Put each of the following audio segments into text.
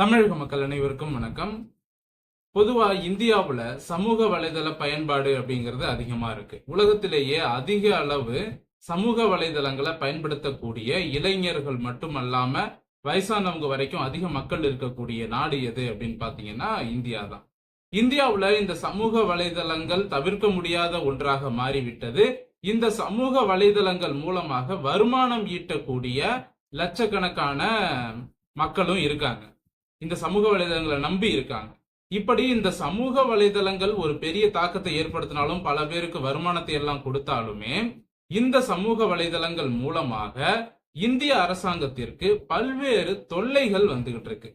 தமிழக மக்கள் அனைவருக்கும் வணக்கம். பொதுவா இந்தியாவுல சமூக வலைதள பயன்பாடு அப்படிங்கிறது அதிகமா இருக்கு. உலகத்திலேயே அதிக அளவு சமூக வலைதளங்களை பயன்படுத்தக்கூடிய இளைஞர்கள் மட்டுமல்லாம வயசானவங்க வரைக்கும் அதிக மக்கள் இருக்கக்கூடிய நாடு எது அப்படின்னு பாத்தீங்கன்னா இந்தியா தான். இந்தியாவுல இந்த சமூக வலைதளங்கள் தவிர்க்க முடியாத ஒன்றாக மாறிவிட்டது. இந்த சமூக வலைதளங்கள் மூலமாக வருமானம் ஈட்டக்கூடிய லட்சக்கணக்கான மக்களும் இருக்காங்க. இந்த சமூக வலைதளங்களை நம்பி இருக்காங்க. இப்படி இந்த சமூக வலைதளங்கள் ஒரு பெரிய தாக்கத்தை ஏற்படுத்தினாலும் பல பேருக்கு வருமானத்தை எல்லாம் கொடுத்தாலுமே இந்த சமூக வலைதளங்கள் மூலமாக இந்திய அரசாங்கத்திற்கு பல்வேறு தொல்லைகள் வந்துகிட்டு இருக்கு.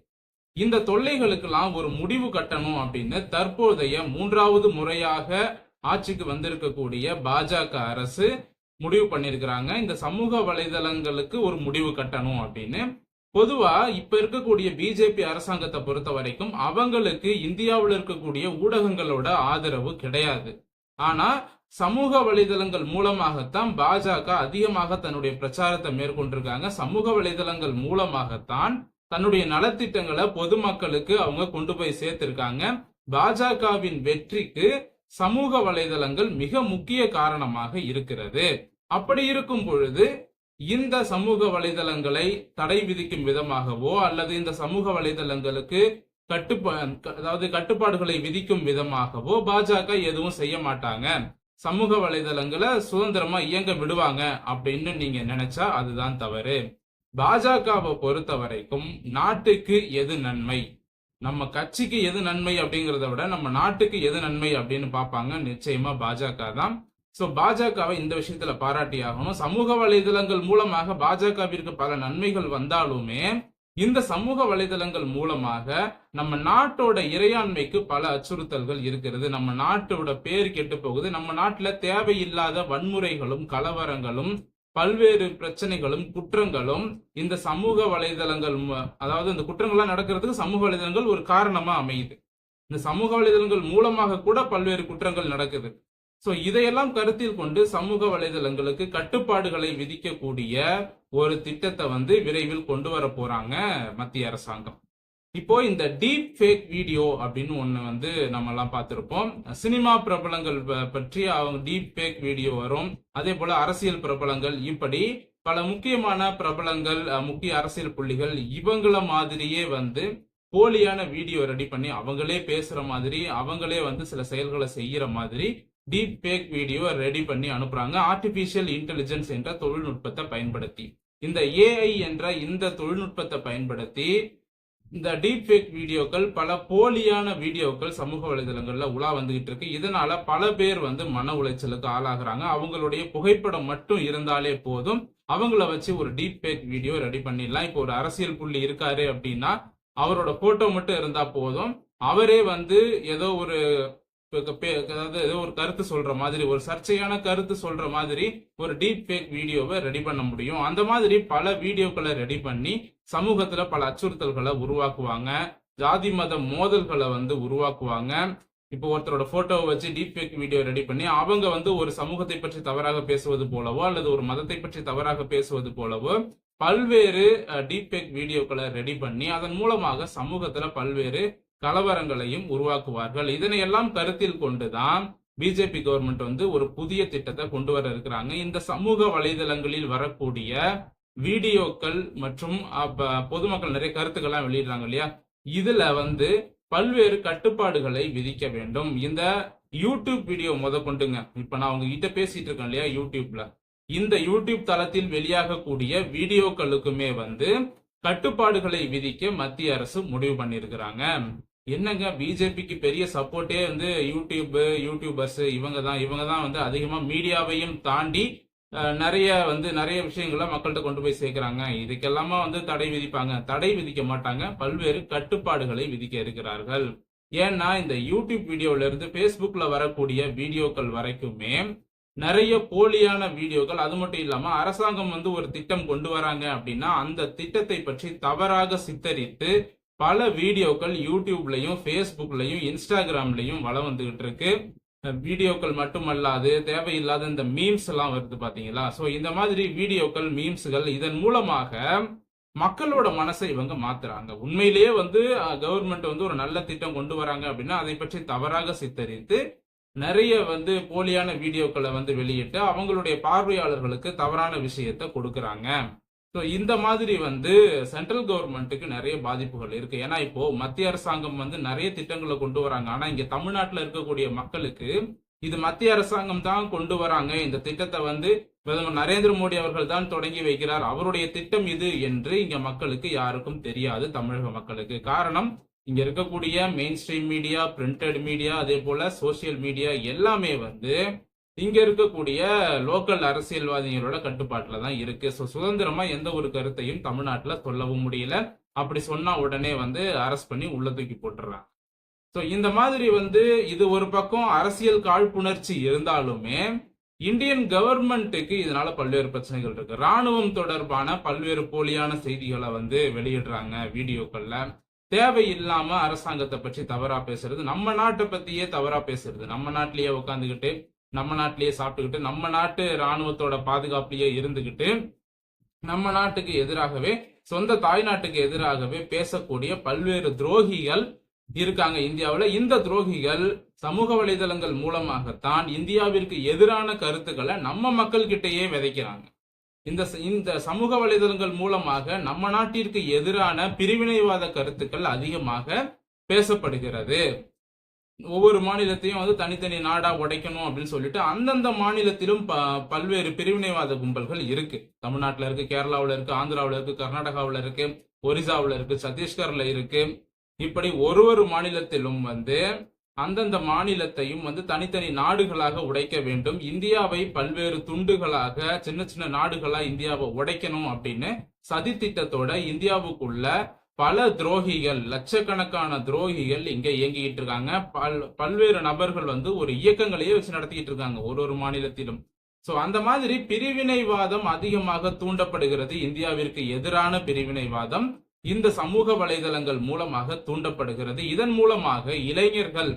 இந்த தொல்லைகளுக்கெல்லாம் ஒரு முடிவு கட்டணும் அப்படின்னு தற்போதைய மூன்றாவது முறையாக ஆட்சிக்கு வந்திருக்கக்கூடிய பாஜக அரசு முடிவு பண்ணியிருக்கிறாங்க. இந்த சமூக வலைதளங்களுக்கு ஒரு முடிவு கட்டணும் அப்படின்னு பொதுவா இப்ப இருக்கக்கூடிய பிஜேபி அரசாங்கத்தை பொறுத்த வரைக்கும் அவங்களுக்கு இந்தியாவில் இருக்கக்கூடிய ஊடகங்களோட ஆதரவு கிடையாது. ஆனா சமூக வலைதளங்கள் மூலமாகத்தான் பாஜக அதிகமாக தன்னுடைய பிரச்சாரத்தை மேற்கொண்டிருக்காங்க. சமூக வலைதளங்கள் மூலமாகத்தான் தன்னுடைய நலத்திட்டங்களை பொதுமக்களுக்கு அவங்க கொண்டு போய் சேர்த்திருக்காங்க. பாஜகவின் வெற்றிக்கு சமூக வலைதளங்கள் மிக முக்கிய காரணமாக இருக்கிறது. அப்படி இருக்கும் பொழுது இந்த சமூக வலைதளங்களை தடை விதிக்கும் விதமாகவோ அல்லது இந்த சமூக வலைதளங்களுக்கு கட்டுப்பா அதாவது கட்டுப்பாடுகளை விதிக்கும் விதமாகவோ பாஜக எதுவும் செய்ய மாட்டாங்க. சமூக வலைதளங்களை சுதந்திரமா இயங்க விடுவாங்க அப்படின்னு நீங்க நினைச்சா அதுதான் தவறு. பாஜகவை பொறுத்த வரைக்கும் நாட்டுக்கு எது நன்மை? நம்ம கட்சிக்கு எது நன்மை அப்படிங்கிறத விட நம்ம நாட்டுக்கு எது நன்மை அப்படின்னு பார்ப்பாங்க. நிச்சயமா பாஜக தான். சோ பாஜகவை இந்த விஷயத்துல பாராட்டி ஆகணும். சமூக வலைதளங்கள் மூலமாக பாஜகவிற்கு பல நன்மைகள் வந்தாலுமே இந்த சமூக வலைதளங்கள் மூலமாக நம்ம நாட்டோட இறையாண்மைக்கு பல அச்சுறுத்தல்கள் இருக்கிறது. நம்ம நாட்டோட பேர் கெட்டு போகுது. நம்ம நாட்டுல தேவையில்லாத வன்முறைகளும் கலவரங்களும் பல்வேறு பிரச்சனைகளும் குற்றங்களும் இந்த சமூக வலைதளங்கள் அதாவது இந்த குற்றங்கள்லாம் நடக்கிறதுக்கு சமூக வலைதளங்கள் ஒரு காரணமா அமையுது. இந்த சமூக வலைதளங்கள் மூலமாக கூட பல்வேறு குற்றங்கள் நடக்குது. சோ இதையெல்லாம் கருத்தில் கொண்டு சமூக வலைதளங்களுக்கு கட்டுப்பாடுகளை விதிக்கக்கூடிய ஒரு திட்டத்தை வந்து விரைவில் கொண்டு வர போறாங்க மத்திய அரசாங்கம். இப்போ இந்த டீப் ஃபேக் வீடியோ அப்படின்னு ஒன்று வந்து நம்ம எல்லாம் சினிமா பிரபலங்கள் பற்றி அவங்க டீப் ஃபேக் வீடியோ வரும். அதே போல அரசியல் பிரபலங்கள் இப்படி பல முக்கியமான பிரபலங்கள் முக்கிய அரசியல் புள்ளிகள் இவங்கள மாதிரியே வந்து போலியான வீடியோ ரெடி பண்ணி அவங்களே பேசுற மாதிரி அவங்களே வந்து சில செயல்களை செய்யற மாதிரி டீப் ஃபேக் வீடியோ ரெடி பண்ணி அனுப்புறாங்க. ஆர்டிபிஷியல் இன்டெலிஜென்ஸ் என்ற தொழில்நுட்பத்தை பயன்படுத்தி. இந்த ஏஐ என்ற இந்த தொழில்நுட்பத்தை பயன்படுத்தி இந்த டீப் ஃபேக் வீடியோக்கள் பல போலியான வீடியோக்கள் சமூக வலைதளங்களில் உலா வந்துகிட்டு இருக்கு. இதனால பல பேர் வந்து மன உளைச்சலுக்கு ஆளாகிறாங்க. அவங்களுடைய புகைப்படம் மட்டும் இருந்தாலே போதும். அவங்கள வச்சு ஒரு டீப் ஃபேக் வீடியோ ரெடி பண்ணிடலாம். இப்போ ஒரு அரசியல் புள்ளி இருக்காரு அப்படின்னா அவரோட போட்டோ மட்டும் இருந்தா போதும். அவரே வந்து ஏதோ ஒரு அதாவது ஏதோ ஒரு கருத்து சொல்ற மாதிரி ஒரு சர்ச்சையான கருத்து சொல்ற மாதிரி ஒரு டீப் ஃபேக் வீடியோவை ரெடி பண்ண முடியும். அந்த மாதிரி பல வீடியோக்களை ரெடி பண்ணி சமூகத்துல பல அச்சுறுத்தல்களை உருவாக்குவாங்க. ஜாதி மத மோதல்களை வந்து உருவாக்குவாங்க. இப்போ ஒருத்தரோட போட்டோவை வச்சு டீப் ஃபேக் வீடியோ ரெடி பண்ணி அவங்க வந்து ஒரு சமூகத்தை பற்றி தவறாக பேசுவது போலவோ அல்லது ஒரு மதத்தை பற்றி தவறாக பேசுவது போலவோ பல்வேறு டீப் ஃபேக் வீடியோக்களை ரெடி பண்ணி அதன் மூலமாக சமூகத்துல பல்வேறு கலவரங்களையும் உருவாக்குவார்கள். இதனை எல்லாம் கருத்தில் கொண்டுதான் பிஜேபி கவர்மெண்ட் வந்து ஒரு புதிய திட்டத்தை கொண்டு வர இருக்கிறாங்க. இந்த சமூக வலைதளங்களில் வரக்கூடிய வீடியோக்கள் மற்றும் பொதுமக்கள் நிறைய கருத்துக்கள்லாம் வெளியிடுறாங்க இல்லையா? இதுல வந்து பல்வேறு கட்டுப்பாடுகளை விதிக்க வேண்டும். இந்த யூடியூப் வீடியோ முத கொண்டுங்க. இப்ப நான் உங்ககிட்ட பேசிட்டு இருக்கேன் இல்லையா யூடியூப்ல இந்த யூடியூப் தளத்தில் வெளியாகக்கூடிய வீடியோக்களுக்குமே வந்து கட்டுப்பாடுகளை விதிக்க மத்திய அரசு முடிவு பண்ணியிருக்கிறாங்க. என்னங்க பிஜேபிக்கு பெரிய சப்போர்ட்டே வந்து யூடியூப் யூடியூபர்ஸ் இவங்க தான் இவங்க தான் வந்து அதிகமாக மீடியாவையும் தாண்டி நிறைய வந்து நிறைய விஷயங்களை மக்கள்கிட்ட கொண்டு போய் சேர்க்கிறாங்க. இதுக்கெல்லாமா வந்து தடை விதிப்பாங்க. தடை விதிக்க மாட்டாங்க. பல்வேறு கட்டுப்பாடுகளை விதிக்க இருக்கிறார்கள். ஏன்னா இந்த யூடியூப் வீடியோல இருந்து வரக்கூடிய வீடியோக்கள் வரைக்குமே நிறைய போலியான வீடியோக்கள் அது மட்டும் இல்லாம அரசாங்கம் வந்து ஒரு திட்டம் கொண்டு வராங்க அப்படின்னா அந்த திட்டத்தை பற்றி தவறாக சித்தரித்து பல வீடியோக்கள் யூடியூப்லையும் ஃபேஸ்புக்லையும் இன்ஸ்டாகிராம்லையும் வளம் வந்துகிட்டு இருக்கு வீடியோக்கள் மட்டுமல்லாது தேவையில்லாத இந்த மீம்ஸ் எல்லாம் வருது பாத்தீங்களா? ஸோ இந்த மாதிரி வீடியோக்கள் மீம்ஸ்கள் இதன் மூலமாக மக்களோட மனசை இவங்க மாத்துறாங்க. உண்மையிலேயே வந்து கவர்மெண்ட் வந்து ஒரு நல்ல திட்டம் கொண்டு வராங்க அப்படின்னா அதை பற்றி தவறாக சித்தரித்து நிறைய வந்து போலியான வீடியோக்களை வந்து வெளியிட்டு அவங்களுடைய பார்வையாளர்களுக்கு தவறான விஷயத்தை கொடுக்குறாங்க. ஸோ இந்த மாதிரி வந்து சென்ட்ரல் கவர்மெண்ட்டுக்கு நிறைய பாதிப்புகள் இருக்கு. ஏன்னா இப்போ மத்திய அரசாங்கம் வந்து நிறைய திட்டங்களை கொண்டு வராங்க. ஆனா இங்க தமிழ்நாட்டில் இருக்கக்கூடிய மக்களுக்கு இது மத்திய அரசாங்கம் தான் கொண்டு வராங்க. இந்த திட்டத்தை வந்து பிரதமர் நரேந்திர மோடி அவர்கள் தான் தொடங்கி வைக்கிறார். அவருடைய திட்டம் இது என்று இங்க மக்களுக்கு யாருக்கும் தெரியாது தமிழக மக்களுக்கு. காரணம் இங்க இருக்கக்கூடிய main stream media printed media அதே போல சோசியல் மீடியா எல்லாமே வந்து இங்க இருக்கக்கூடிய லோக்கல் அரசியல்வாதிகளோட கட்டுப்பாட்டுல தான் இருக்கு. ஸோ சுதந்திரமா எந்த ஒரு கருத்தையும் தமிழ்நாட்டுல சொல்லவும் முடியல. அப்படி சொன்னா உடனே வந்து அரெஸ்ட் பண்ணி உள்ள தூக்கி போட்டுறாங்க. ஸோ இந்த மாதிரி வந்து இது ஒரு பக்கம் அரசியல் காழ்ப்புணர்ச்சி இருந்தாலுமே இந்தியன் கவர்மெண்ட்டுக்கு இதனால பல்வேறு பிரச்சனைகள் இருக்கு. ராணுவம் தொடர்பான பல்வேறு போலியான செய்திகளை வந்து வெளியிடுறாங்க வீடியோக்கள்ல. தேவையில்லாம அரசாங்கத்தை பற்றி தவறா பேசுறது நம்ம நாட்டை பத்தியே தவறா பேசுறது. நம்ம நாட்டிலேயே உட்காந்துக்கிட்டு நம்ம நாட்டிலேயே சாப்பிட்டுக்கிட்டு நம்ம நாட்டு ராணுவத்தோட பாதுகாப்புலயே இருந்துகிட்டு நம்ம நாட்டுக்கு எதிராகவே சொந்த தாய்நாட்டுக்கு எதிராகவே பேசக்கூடிய பல்வேறு துரோகிகள் இருக்காங்க இந்தியாவில். இந்த துரோகிகள் சமூக வலைதளங்கள் மூலமாகத்தான் இந்தியாவிற்கு எதிரான கருத்துக்களை நம்ம மக்கள் கிட்டேயே விதைக்கிறாங்க. இந்த இந்த சமூக வலைதளங்கள் மூலமாக நம்ம நாட்டிற்கு எதிரான பிரிவினைவாத கருத்துக்கள் அதிகமாக பேசப்படுகிறது. ஒவ்வொரு மாநிலத்தையும் வந்து தனித்தனி நாடா உடைக்கணும் அப்படின்னு சொல்லிட்டு அந்தந்த மாநிலத்திலும் ப- பல்வேறு பிரிவினைவாத கும்பல்கள் இருக்கு. தமிழ்நாட்டில் இருக்கு கேரளாவில் இருக்கு ஆந்திராவில் இருக்கு கர்நாடகாவில் இருக்கு ஒரிசாவில் இருக்கு சத்தீஸ்கர்ல இருக்கு. இப்படி ஒரு ஒரு மாநிலத்திலும் வந்து அந்தந்த மாநிலத்தையும் வந்து தனித்தனி நாடுகளாக உடைக்க வேண்டும். இந்தியாவை பல்வேறு துண்டுகளாக சின்ன சின்ன நாடுகளா இந்தியாவை உடைக்கணும் அப்படின்னு சதி திட்டத்தோட இந்தியாவுக்குள்ள பல துரோகிகள் லட்சக்கணக்கான துரோகிகள் இங்க இயங்கிட்டு இருக்காங்க. பல் பல்வேறு நபர்கள் வந்து ஒரு இயக்கங்களையே வச்சு நடத்திக்கிட்டு இருக்காங்க ஒரு ஒரு மாநிலத்திலும். சோ அந்த மாதிரி பிரிவினைவாதம் அதிகமாக தூண்டப்படுகிறது. இந்தியாவிற்கு எதிரான பிரிவினைவாதம் இந்த சமூக வலைதளங்கள் மூலமாக தூண்டப்படுகிறது. இதன் மூலமாக இளைஞர்கள்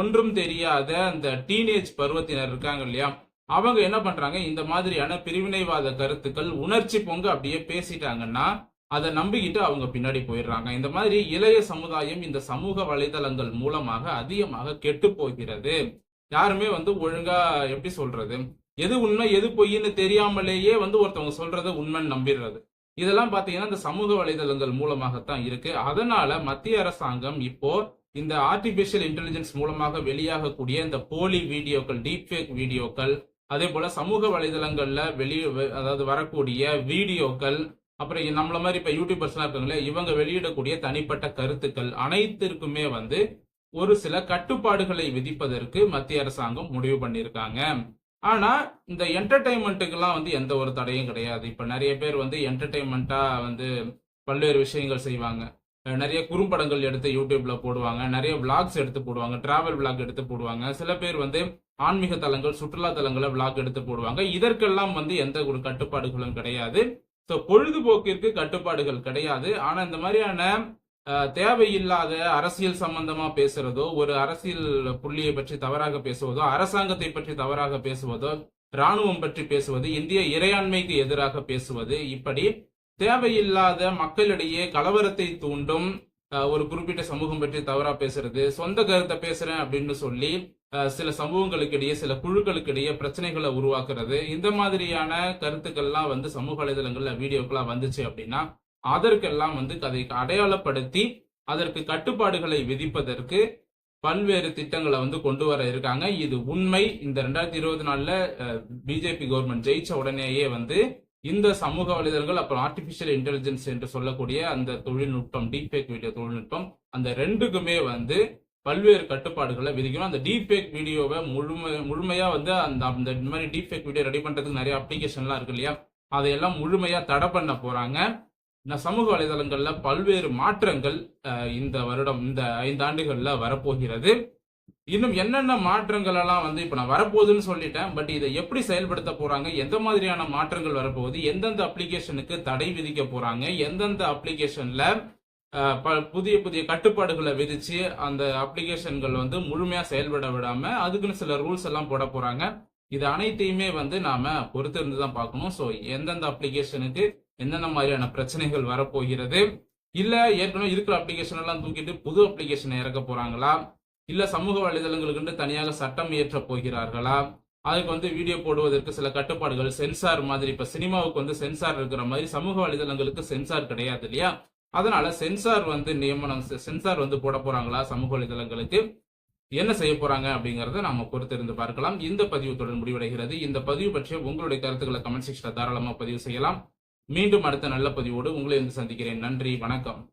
ஒன்றும் தெரியாத அந்த டீனேஜ் பருவத்தினர் இருக்காங்க இல்லையா? அவங்க என்ன பண்றாங்க? இந்த மாதிரியான பிரிவினைவாத கருத்துக்கள் உணர்ச்சி பொங்க அப்படியே பேசிட்டாங்கன்னா அதை நம்பிக்கிட்டு அவங்க பின்னாடி போயிடுறாங்க. இந்த மாதிரி இளைய சமுதாயம் இந்த சமூக வலைதளங்கள் மூலமாக அதிகமாக கெட்டு போகிறது. யாருமே வந்து ஒழுங்கா எப்படி சொல்றது? எது உண்மை எது பொய்ன்னு தெரியாமலேயே வந்து ஒருத்தவங்க சொல்றத உண்மைன்னு நம்பிடுறது. இதெல்லாம் பாத்தீங்கன்னா இந்த சமூக வலைதளங்கள் மூலமாகத்தான் இருக்கு. அதனால மத்திய அரசாங்கம் இப்போ இந்த ஆர்டிபிஷியல் இன்டெலிஜென்ஸ் மூலமாக வெளியாகக்கூடிய இந்த போலி வீடியோக்கள் டீப்ஃபேக் வீடியோக்கள் அதே போல சமூக வலைதளங்கள்ல வெளியே அதாவது வரக்கூடிய வீடியோக்கள் அப்புறம் நம்மள மாதிரி இப்ப யூடியூபர்ஸ்லாம் இருக்காங்களே இவங்க வெளியிடக்கூடிய தனிப்பட்ட கருத்துக்கள் அனைத்திற்குமே வந்து ஒரு சில கட்டுப்பாடுகளை விதிப்பதற்கு மத்திய அரசாங்கம் முடிவு பண்ணியிருக்காங்க. ஆனா இந்த என்டர்டைன்மெண்ட்டுக்கெல்லாம் வந்து எந்த ஒரு தடையும் கிடையாது. இப்ப நிறைய பேர் வந்து என்டர்டைன்மெண்ட்டா வந்து பல்வேறு விஷயங்கள் செய்வாங்க. நிறைய குறும்படங்கள் எடுத்து யூடியூப்ல போடுவாங்க நிறைய விளாக்ஸ் எடுத்து போடுவாங்க டிராவல் விளாக் எடுத்து போடுவாங்க. சில பேர் வந்து ஆன்மீக தலங்கள் சுற்றுலா தலங்களை விளாக் எடுத்து போடுவாங்க. இதற்கெல்லாம் வந்து எந்த ஒரு கட்டுப்பாடுகளும் கிடையாது. ஸோ பொழுதுபோக்கிற்கு கட்டுப்பாடுகள் கிடையாது. ஆனால் இந்த மாதிரியான தேவையில்லாத அரசியல் சம்பந்தமா பேசுறதோ ஒரு அரசியல் புள்ளியை பற்றி தவறாக பேசுவதோ அரசாங்கத்தை பற்றி தவறாக பேசுவதோ ராணுவம் பற்றி பேசுவது இந்திய இறையாண்மைக்கு எதிராக பேசுவது இப்படி தேவையில்லாத மக்களிடையே கலவரத்தை தூண்டும் ஒரு குறிப்பிட்ட சமூகம் பற்றி தவறா பேசுறது சொந்த கருத்தை பேசுறேன் அப்படின்னு சொல்லி சில சமூகங்களுக்கு இடையே சில குழுக்களுக்கு இடையே பிரச்சனைகளை உருவாக்குறது. இந்த மாதிரியான கருத்துக்கள்லாம் வந்து சமூக வலைதளங்கள்ல வீடியோக்களா வந்துச்சு அப்படின்னா அதற்கெல்லாம் வந்து அதை அடையாளப்படுத்தி அதற்கு கட்டுப்பாடுகளை விதிப்பதற்கு பல்வேறு திட்டங்களை வந்து கொண்டு வர இருக்காங்க. இது உண்மை. இந்த ரெண்டாயிரத்தி இருபத்தி நாலுல பிஜேபி கவர்மெண்ட் ஜெயிச்ச உடனேயே வந்து இந்த சமூக வலைதளங்கள் அப்புறம் ஆர்டிபிஷியல் இன்டெலிஜென்ஸ் என்று சொல்லக்கூடிய அந்த தொழில்நுட்பம் டீபேக் வீடியோ தொழில்நுட்பம் அந்த ரெண்டுக்குமே வந்து பல்வேறு கட்டுப்பாடுகளை விதிக்கணும். அந்த டீபேக் வீடியோவை முழுமை முழுமையாக வந்து அந்த அந்த இந்த மாதிரி டீபேக் வீடியோ ரெடி பண்ணுறதுக்கு நிறைய அப்ளிகேஷன்லாம் இருக்கு இல்லையா? அதையெல்லாம் முழுமையாக தடை பண்ண போகிறாங்க இந்த சமூக வலைதளங்களில் பல்வேறு மாற்றங்கள் இந்த வருடம் இந்த ஐந்து வரப்போகிறது. இன்னும் என்னென்ன மாற்றங்கள் எல்லாம் வந்து இப்போ நான் வரப்போகுதுன்னு சொல்லிட்டேன். பட் இதை எப்படி செயல்படுத்த போகிறாங்க எந்த மாதிரியான மாற்றங்கள் வரப்போகுது? எந்தெந்த அப்ளிகேஷனுக்கு தடை விதிக்க போகிறாங்க எந்தெந்த அப்ளிகேஷனில் புதிய புதிய கட்டுப்பாடுகளை விதிச்சு அந்த அப்ளிகேஷன்கள் வந்து முழுமையா செயல்பட விடாம அதுக்குன்னு சில ரூல்ஸ் எல்லாம் போட போறாங்க. இது அனைத்தையுமே வந்து நாம பொறுத்திருந்து தான் பார்க்கணும். ஸோ எந்தெந்த அப்ளிகேஷனுக்கு எந்தெந்த மாதிரியான பிரச்சனைகள் வரப்போகிறது? இல்ல ஏற்கனவே இருக்கிற அப்ளிகேஷன் எல்லாம் தூக்கிட்டு புது அப்ளிகேஷனை இறக்க போறாங்களா? இல்ல சமூக வலைதளங்களுக்கு தனியாக சட்டம் இயற்ற போகிறார்களா? அதுக்கு வந்து வீடியோ போடுவதற்கு சில கட்டுப்பாடுகள் சென்சார் மாதிரி. இப்ப சினிமாவுக்கு வந்து சென்சார் இருக்கிற மாதிரி சமூக வலைதளங்களுக்கு சென்சார் கிடையாது இல்லையா? அதனால சென்சார் வந்து நியமனம் சென்சார் வந்து போட போறாங்களா சமூக வலைதளங்களுக்கு? என்ன செய்ய போறாங்க அப்படிங்கறத நாம பொறுத்திருந்து பார்க்கலாம். இந்த பதிவுத்துடன் முடிவடைகிறது. இந்த பதிவு பற்றிய உங்களுடைய கருத்துக்களை கமெண்ட் செக்ஷன்ல தாராளமா பதிவு செய்யலாம். மீண்டும் அடுத்த நல்ல பதிவோடு உங்களை வந்து சந்திக்கிறேன். நன்றி. வணக்கம்.